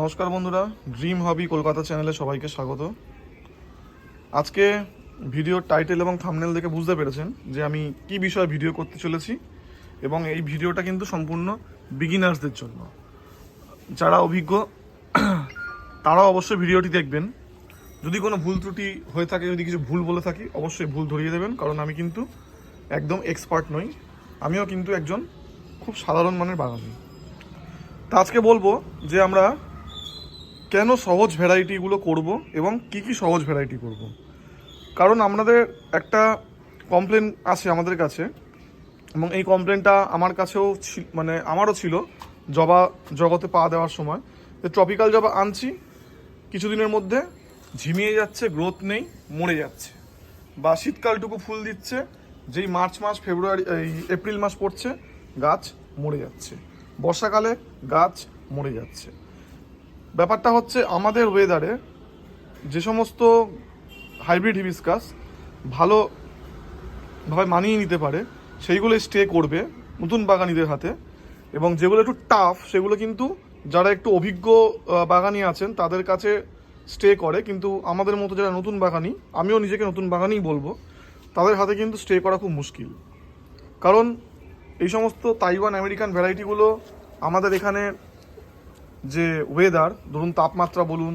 নমস্কার বন্ধুরা ড্রিম হবি কলকাতা চ্যানেলে সবাইকে স্বাগত। আজকে ভিডিওর টাইটেল এবং থামনেল দেখে বুঝতে পেরেছেন যে আমি কি বিষয়ে ভিডিও করতে চলেছি এবং এই ভিডিওটা কিন্তু সম্পূর্ণ বিগিনার্সদের জন্য। যারা অভিজ্ঞ, তারাও অবশ্যই ভিডিওটি দেখবেন। যদি কোনো ভুল ত্রুটি হয়ে থাকে, যদি কিছু ভুল বলে থাকি, অবশ্যই ভুল ধরিয়ে দেবেন, কারণ আমি কিন্তু একদম এক্সপার্ট নই। আমিও কিন্তু একজন খুব সাধারণ মানের বাগানি তা আজকে বলব যে আমরা কেন সহজ ভ্যারাইটিগুলো করব এবং কি কি সহজ ভ্যারাইটি করব? কারণ আমাদের একটা কমপ্লেন আসে আমাদের কাছে এবং এই কমপ্লেনটা আমার কাছেও মানে আমারও ছিল জবা, জগতে পা দেওয়ার সময়। যে ট্রপিক্যাল জবা আনছি, কিছুদিনের মধ্যে ঝিমিয়ে যাচ্ছে গ্রোথ নেই, মরে যাচ্ছে। বা শীতকালটুকু ফুল দিচ্ছে, যেই মার্চ মাস, ফেব্রুয়ারি, এই এপ্রিল মাস পড়ছে, গাছ মরে যাচ্ছে। বর্ষাকালে গাছ মরে যাচ্ছে। ব্যাপারটা হচ্ছে আমাদের ওয়েদারে যে সমস্ত হাইব্রিড হিবিস্কাস ভালো ভাবে মানিয়ে নিতে পারে, সেইগুলো স্টে করবে নতুন বাগানিদের হাতে। এবং যেগুলো একটু টাফ সেগুলো কিন্তু যারা একটু অভিজ্ঞ বাগানি আছেন, তাদের কাছে স্টে করে। কিন্তু আমাদের মতো যারা নতুন বাগানি, আমিও নিজেকে নতুন বাগানই বলব, তাদের হাতে কিন্তু স্টে করা খুব মুশকিল। কারণ এই সমস্ত তাইওয়ান আমেরিকান ভ্যারাইটিগুলো আমাদের এখানে যে ওয়েদার ধরুন তাপমাত্রা বলুন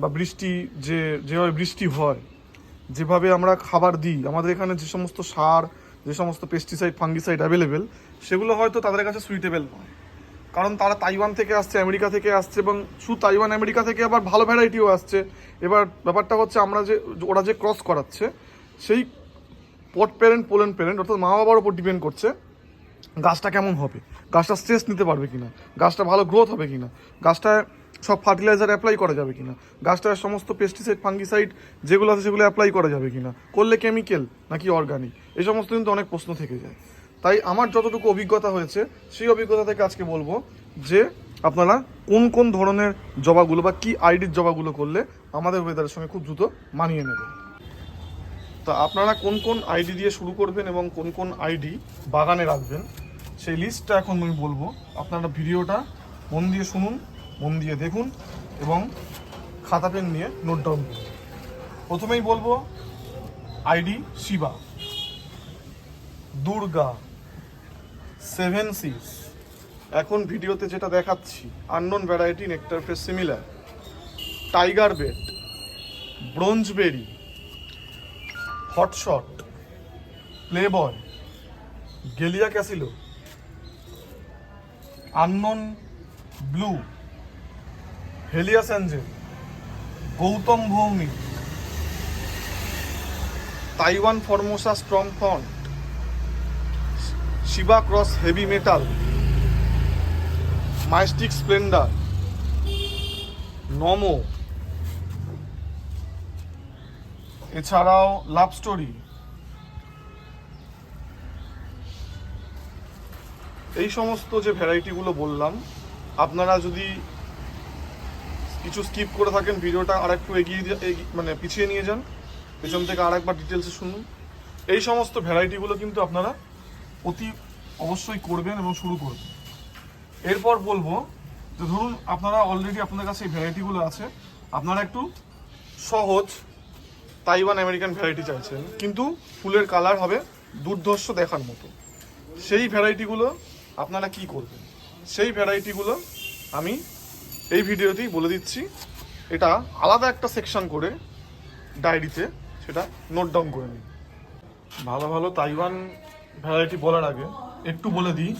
বা বৃষ্টি, যে, যেভাবে বৃষ্টি হয়, যেভাবে আমরা খাবার দিই, আমাদের এখানে যে সমস্ত সার, যে সমস্ত পেস্টিসাইড ফাঙ্গিসাইড অ্যাভেলেবেল সেগুলো হয়তো তাদের কাছে সুইটেবল নয়। কারণ তারা তাইওয়ান থেকে আসছে, আমেরিকা থেকে আসছে এবং শুধু তাইওয়ান, আমেরিকা থেকে আবার ভালো ভ্যারাইটিও আসছে। এবার ব্যাপারটা হচ্ছে আমরা যে, ওরা যে ক্রস করাচ্ছে, সেই পট প্যারেন্ট পোলেন প্যারেন্ট অর্থাৎ মা বাবার উপর ডিপেন্ড করছে। গাছটা কেমন হবে? গাছটা স্ট্রেস নিতে পারবে কিনা? গাছটা ভালো গ্রোথ হবে কিনা? গাছটায় সব ফার্টিলাইজার অ্যাপ্লাই করা যাবে কিনা? গাছটায় সমস্ত পেস্টিসাইড ফাঙ্গিসাইড যেগুলো আছে সেগুলো অ্যাপ্লাই করা যাবে কিনা? করলে কেমিক্যাল নাকি অর্গানিক এই সমস্ত কিন্তু অনেক প্রশ্ন থেকে যায়। তাই আমার যতটুকু অভিজ্ঞতা হয়েছে, সেই অভিজ্ঞতা থেকে আজকে বলব যে আপনারা কোন কোন ধরনের জবাগুলো বা কি আইডির জবাগুলো করলে আমাদের ওয়েদারের সঙ্গে খুব দ্রুত মানিয়ে নেবে তা আপনারা কোন কোন আইডি দিয়ে শুরু করবেন এবং কোন কোন আইডি বাগানে রাখবেন, সেই লিস্টটা এখন আমি বলব। আপনারা ভিডিওটা মন দিয়ে শুনুন, মন দিয়ে দেখুন এবং খাতা পেন নিয়ে নোট ডাউন করুন। প্রথমেই বলব আইডি শিবা, দুর্গা সেভেন সিস এখন ভিডিওতে যেটা দেখাচ্ছি unknown variety nectar fresh similar tiger bed bronze berry hotshot playboy, গেলিয়া ক্যাসিলো, unknown blue, Helios angel, Gautam Bhowmik Taiwan Formosa strong font, Shiva cross heavy metal, mystic splendour, Namo এছাড়াও love story. এই সমস্ত যে ভ্যারাইটিগুলো বললাম, আপনারা যদি কিছু স্কিপ করে থাকেন, ভিডিওটা আর একটু এগিয়ে মানে পিছিয়ে নিয়ে যান। পেছন থেকে আর একবার ডিটেলসে শুনুন। এই সমস্ত ভ্যারাইটিগুলো কিন্তু আপনারা অতি অবশ্যই করবেন এবং শুরু করবেন। এরপর বলব যে ধরুন, আপনারা অলরেডি আপনাদের কাছে এই ভ্যারাইটিগুলো আছে। আপনারা একটু সহজ তাইওয়ান আমেরিকান ভ্যারাইটি চাইছেন। কিন্তু ফুলের কালার হবে দুর্ধর্ষ দেখার মতো। সেই ভ্যারাইটিগুলো আপনারা কি করবেন? সেই ভ্যারাইটিগুলো আমি এই ভিডিওতেই বলে দিচ্ছি। এটা আলাদা একটা সেকশন করে ডায়েরিতে সেটা নোট ডাউন করে নিন। ভালো ভালো তাইওয়ান ভ্যারাইটি বলার আগে একটু বলে দিই।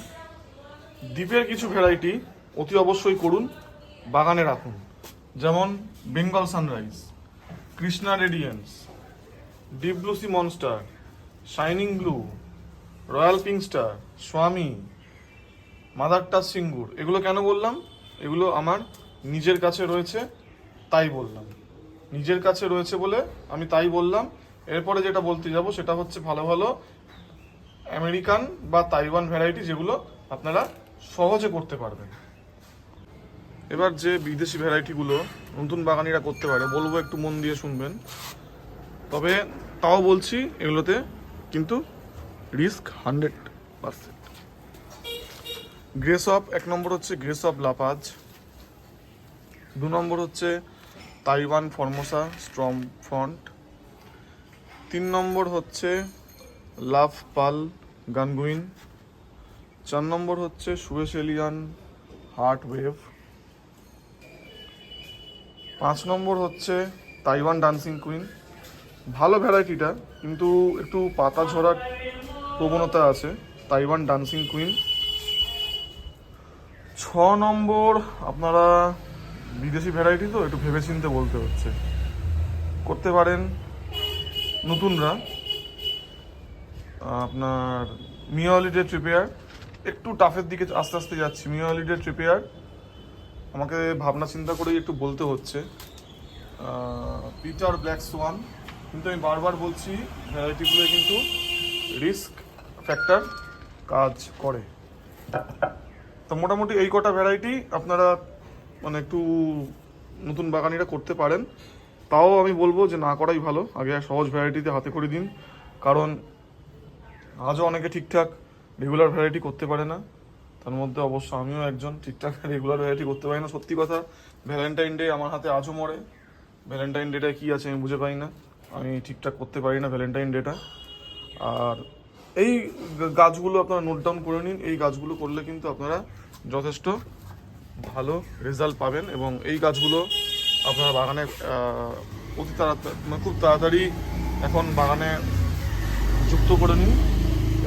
দ্বীপের কিছু ভ্যারাইটি অতি অবশ্যই করুন, বাগানে রাখুন। যেমন Bengal sunrise Krishna radiance deep blue sea monster, shining blue, royal pink star, Swami, mother touch Singur. এগুলো কেন বললাম? এগুলো আমার নিজের কাছে রয়েছে, তাই বললাম। নিজের কাছে রয়েছে বলে আমি তাই বললাম। এরপরে যেটা বলতে যাব সেটা হচ্ছে ভালো ভালো আমেরিকান বা তাইওয়ান ভ্যারাইটি যেগুলো আপনারা সহজে করতে পারবেন। এবার যে বিদেশি ভ্যারাইটিগুলো নতুন বাগানিরা করতে পারে, বলব একটু মন দিয়ে শুনবেন। তবে তাও বলছি, এগুলোতে কিন্তু risk hundred percent. Grace of, এক নম্বর হচ্ছে গ্রেস অফ লাপাজ দু নম্বর হচ্ছে তাইওয়ান ফর্মোসা স্ট্রম ফন্ট তিন নম্বর হচ্ছে লাভ পাল গানগুইন। চার নম্বর হচ্ছে সুয়েসেলিয়ান হার্ট ওয়েভ। পাঁচ নম্বর হচ্ছে তাইওয়ান ডান্সিং কুইন। ভালো ভ্যারাইটিটা, কিন্তু একটু পাতা ঝরার প্রবণতা আছে তাইওয়ান ডান্সিং কুইন। ছ নম্বর, আপনারা বিদেশি ভ্যারাইটি তো, একটু ভেবেচিন্তে বলতে হচ্ছে। করতে পারেন নতুনরা। আপনার মিওলিডে ট্রিপেয়ার, একটু টাফের দিকে আস্তে আস্তে যাচ্ছি মিওলিডে ট্রিপেয়ার। আমাকে ভাবনা চিন্তা করেই একটু বলতে হচ্ছে। পিটার ব্ল্যাক সোয়ান কিন্তু আমি বারবার বলছি ভ্যারাইটিগুলো কিন্তু রিস্ক ফ্যাক্টর কাজ করে। তো মোটামুটি এই কটা ভ্যারাইটি আপনারা মানে একটু নতুন বাগানিরা করতে পারেন। তাও আমি বলব যে না করাই ভালো, আগে সহজ ভ্যারাইটিতে হাতে করে দিন। কারণ আজও অনেকে ঠিকঠাক রেগুলার ভ্যারাইটি করতে পারে না। তার মধ্যে অবশ্য আমিও একজন ঠিকঠাক রেগুলার ভ্যারাইটি করতে পারি না। সত্যি কথা ভ্যালেন্টাইন ডে আমার হাতে আজও মরে। ভ্যালেন্টাইন ডেটা কি আছে আমি বুঝে পাই না। আমি ঠিকঠাক করতে পারি না ভ্যালেন্টাইন ডেটা আর এই গাছগুলো আপনারা নোট ডাউন করে নিন। এই গাছগুলো করলে কিন্তু আপনারা যথেষ্ট ভালো রেজাল্ট পাবেন এবং এই গাছগুলো আপনার বাগানে অতি তাড়াতাড়ি মানে খুব তাড়াতাড়ি এখন বাগানে যুক্ত করে নিন।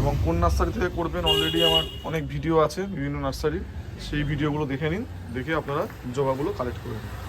এবং কোন নার্সারি থেকে করবেন অলরেডি আমার অনেক ভিডিও আছে বিভিন্ন নার্সারি সেই ভিডিওগুলো দেখে নিন, দেখে আপনারা জবাগুলো কালেক্ট করে নিন।